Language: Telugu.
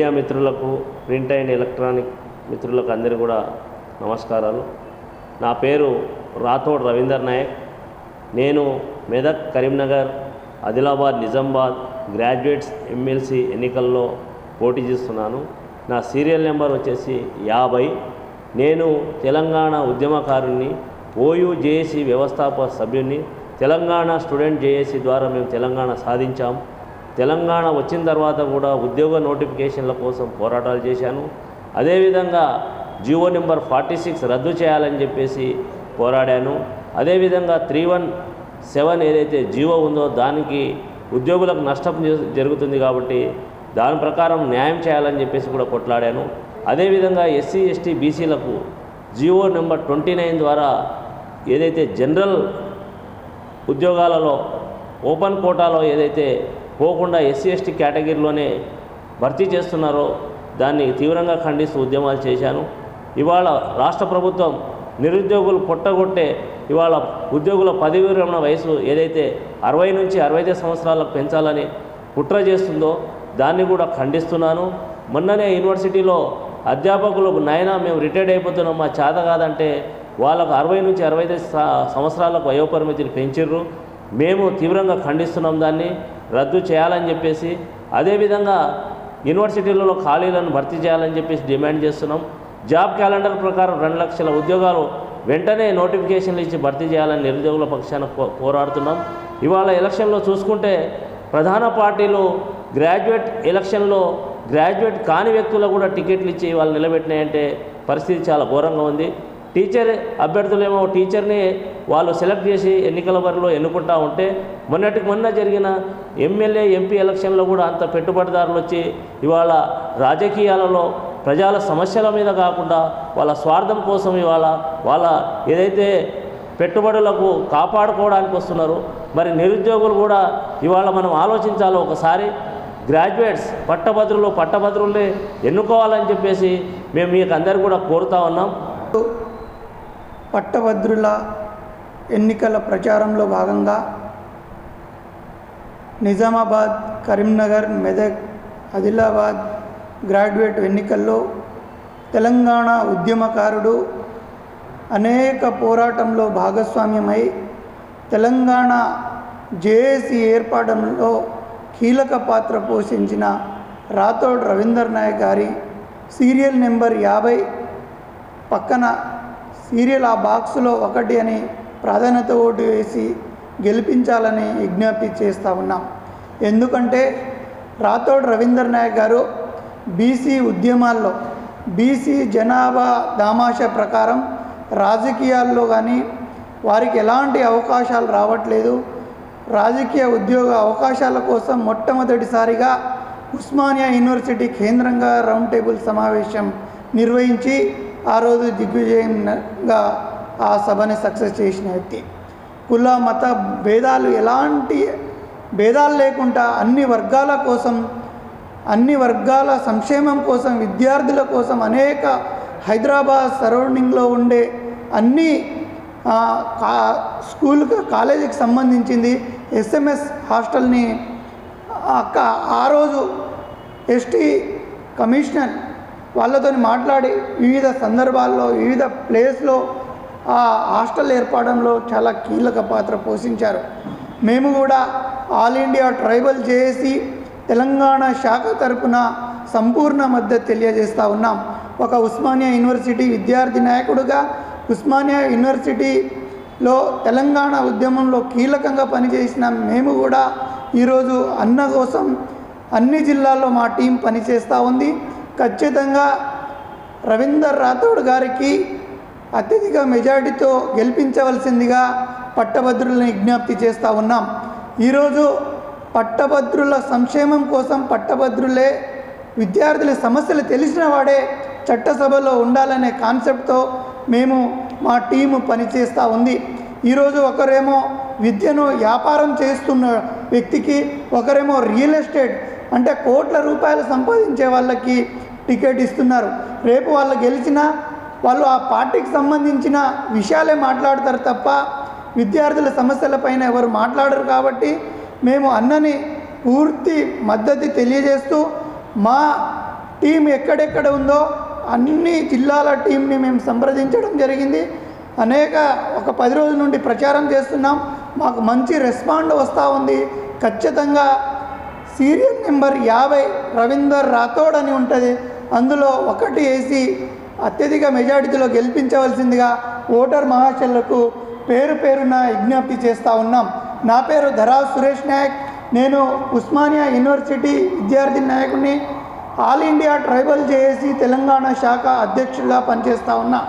మీడియా మిత్రులకు ప్రింట్ అండ్ ఎలక్ట్రానిక్ మిత్రులకు అందరూ కూడా నమస్కారాలు. నా పేరు రాథోడ్ రవీందర్ నాయక్. నేను మెదక్ కరీంనగర్ ఆదిలాబాద్ నిజామాబాద్ గ్రాడ్యుయేట్స్ ఎమ్మెల్సీ ఎన్నికల్లో పోటీ చేస్తున్నాను. నా సీరియల్ నెంబర్ వచ్చేసి యాభై. నేను తెలంగాణ ఉద్యమకారుణ్ణి ఓయూ జేఏసీ వ్యవస్థాపక సభ్యుని తెలంగాణ స్టూడెంట్ జేఏసీ ద్వారా మేము తెలంగాణ సాధించాం. తెలంగాణ వచ్చిన తర్వాత కూడా ఉద్యోగ నోటిఫికేషన్ల కోసం పోరాటాలు చేశాను. అదేవిధంగా జియో నెంబర్ ఫార్టీ సిక్స్ రద్దు చేయాలని చెప్పేసి పోరాడాను. అదేవిధంగా త్రీ వన్ సెవెన్ ఏదైతే జియో ఉందో దానికి ఉద్యోగులకు నష్టం జ- జరుగుతుంది కాబట్టి దాని ప్రకారం న్యాయం చేయాలని చెప్పేసి కూడా కొట్లాడాను. అదేవిధంగా ఎస్సీ ఎస్టీ బీసీలకు జియో నెంబర్ ట్వంటీ నైన్ ద్వారా ఏదైతే జనరల్ ఉద్యోగాలలో ఓపెన్ కోటాలో ఏదైతే పోకుండా ఎస్సీ ఎస్టీ కేటగిరీలోనే భర్తీ చేస్తున్నారో దాన్ని తీవ్రంగా ఖండిస్తూ ఉద్యమాలు చేశాను. ఇవాళ రాష్ట్ర ప్రభుత్వం నిరుద్యోగులు పొట్టగొట్టే ఇవాళ ఉద్యోగుల పదవి విరమణ వయసు ఏదైతే అరవై నుంచి అరవై ఐదు సంవత్సరాలకు పెంచాలని కుట్ర చేస్తుందో దాన్ని కూడా ఖండిస్తున్నాను. మొన్ననే యూనివర్సిటీలో అధ్యాపకులకు నైనా మేము రిటైర్డ్ అయిపోతున్నాం మా చేత కాదంటే వాళ్ళకు అరవై నుంచి అరవై ఐదు సంవత్సరాలకు వయోపరిమితిని పెంచిర్రు. మేము తీవ్రంగా ఖండిస్తున్నాం దాన్ని రద్దు చేయాలని చెప్పేసి అదేవిధంగా యూనివర్సిటీలలో ఖాళీలను భర్తీ చేయాలని చెప్పేసి డిమాండ్ చేస్తున్నాం. జాబ్ క్యాలెండర్ ప్రకారం రెండు లక్షల ఉద్యోగాలు వెంటనే నోటిఫికేషన్లు ఇచ్చి భర్తీ చేయాలని నిరుద్యోగుల పక్షాన పోరాడుతున్నాం ఇవాళ ఎలక్షన్లో చూసుకుంటే ప్రధాన పార్టీలు గ్రాడ్యుయేట్ ఎలక్షన్లో గ్రాడ్యుయేట్ కాని వ్యక్తులకు కూడా టికెట్లు ఇచ్చి వాళ్ళు నిలబెట్టినాయంటే పరిస్థితి చాలా ఘోరంగా ఉంది. టీచర్ అభ్యర్థులేమో టీచర్ని వాళ్ళు సెలెక్ట్ చేసి ఎన్నికల బరిలో ఎన్నుకుంటా ఉంటే మొన్నటికి మొన్న జరిగిన ఎమ్మెల్యే ఎంపీ ఎలక్షన్లో కూడా అంత పెట్టుబడిదారులు వచ్చి ఇవాళ రాజకీయాలలో ప్రజల సమస్యల మీద కాకుండా వాళ్ళ స్వార్థం కోసం ఇవాళ వాళ్ళ ఏదైతే పెట్టుబడులకు కాపాడుకోవడానికి వస్తున్నారు. మరి నిరుద్యోగులు కూడా ఇవాళ మనం ఆలోచించాలి ఒకసారి. గ్రాడ్యుయేట్స్ పట్టభద్రులు పట్టభద్రులే ఎన్నుకోవాలని చెప్పేసి మేము మీకు అందరు కూడా కోరుతా ఉన్నాం. పట్టభద్రుల ఎన్నికల ప్రచారంలో భాగంగా నిజామాబాద్ కరీంనగర్ మెదక్ ఆదిలాబాద్ గ్రాడ్యుయేట్ ఎన్నికల్లో తెలంగాణ ఉద్యమకారుడు అనేక పోరాటంలో భాగస్వామ్యమై తెలంగాణ జేఏసీ ఏర్పడంలో కీలక పాత్ర పోషించిన రాథోడ్ రవీందర్ నాయక్ గారి సీరియల్ నెంబర్ యాభై పక్కన సీరియల్ ఆ బాక్సులో ఒకటి అని ప్రాధాన్యత ఓటు వేసి గెలిపించాలని విజ్ఞప్తి చేస్తూ ఉన్నాం. ఎందుకంటే రాథోడ్ రవీందర్ నాయక్ గారు బీసీ ఉద్యమాల్లో బీసీ జనాభా దామాష ప్రకారం రాజకీయాల్లో కానీ వారికి ఎలాంటి అవకాశాలు రావట్లేదు. రాజకీయ ఉద్యోగ అవకాశాల కోసం మొట్టమొదటిసారిగా ఉస్మానియా యూనివర్సిటీ కేంద్రంగా రౌండ్ టేబుల్ సమావేశం నిర్వహించి ఆ రోజు దిగ్విజయంగా ఆ సభని సక్సెస్ చేసిన వ్యక్తి. కుల మత భేదాలు ఎలాంటి భేదాలు లేకుండా అన్ని వర్గాల కోసం అన్ని వర్గాల సంక్షేమం కోసం విద్యార్థుల కోసం అనేక హైదరాబాద్ సరౌండింగ్లో ఉండే అన్ని కా స్కూల్కి కాలేజీకి సంబంధించింది ఎస్ఎంఎస్ హాస్టల్ని అక్క ఆ రోజు ఎస్టీ కమిషనర్ వాళ్ళతో మాట్లాడి వివిధ సందర్భాల్లో వివిధ ప్లేస్లో ఆ హాస్టల్ ఏర్పడంలో చాలా కీలక పాత్ర పోషించారు. మేము కూడా ఆల్ ఇండియా ట్రైబల్ చేసి తెలంగాణ శాఖ తరపున సంపూర్ణ మద్దతు తెలియజేస్తూ ఉన్నాం. ఒక ఉస్మానియా యూనివర్సిటీ విద్యార్థి నాయకుడుగా ఉస్మానియా యూనివర్సిటీలో తెలంగాణ ఉద్యమంలో కీలకంగా పనిచేసిన మేము కూడా ఈరోజు అన్న కోసం అన్ని జిల్లాల్లో మా టీం పనిచేస్తూ ఉంది. ఖచ్చితంగా రవీందర్ రాథోడ్ గారికి అత్యధిక మెజారిటీతో గెలిపించవలసిందిగా పట్టభద్రులను విజ్ఞప్తి చేస్తూ ఉన్నాం. ఈరోజు పట్టభద్రుల సంక్షేమం కోసం పట్టభద్రులే విద్యార్థుల సమస్యలు తెలిసిన వాడే చట్టసభలో ఉండాలనే కాన్సెప్ట్తో మేము మా టీము పనిచేస్తూ ఉంది. ఈరోజు ఒకరేమో విద్యను వ్యాపారం చేస్తున్న వ్యక్తికి ఒకరేమో రియల్ ఎస్టేట్ అంటే కోట్ల రూపాయలు సంపాదించే వాళ్ళకి టికెట్ ఇస్తున్నారు. రేపు వాళ్ళు గెలిచినా వాళ్ళు ఆ పార్టీకి సంబంధించిన విషయాలే మాట్లాడతారు తప్ప విద్యార్థుల సమస్యలపైన ఎవరు మాట్లాడరు కాబట్టి మేము అన్నని పూర్తి మద్దతు తెలియజేస్తూ మా టీం ఎక్కడెక్కడ ఉందో అన్ని జిల్లాల టీంని మేము సంప్రదించడం జరిగింది. అనేక ఒక పది రోజుల నుండి ప్రచారం చేస్తున్నాం. మాకు మంచి రెస్పాండ్ వస్తూ ఉంది. ఖచ్చితంగా సీరియల్ నెంబర్ యాభై రవీందర్ రాథోడ్ అని ఉంటుంది. అందులో ఒకటి వేసి అత్యధిక మెజారిటీలో గెలిపించవలసిందిగా ఓటర్ మహాశయులకు పేరు పేరున విజ్ఞప్తి చేస్తూ ఉన్నాం. నా పేరు ధరా సురేష్ నాయక్. నేను ఉస్మానియా యూనివర్సిటీ విద్యార్థి నాయకుడిని. All India tribal JAC Telangana శాఖ అధ్యక్షుడిగా పనిచేస్తూ ఉన్నా.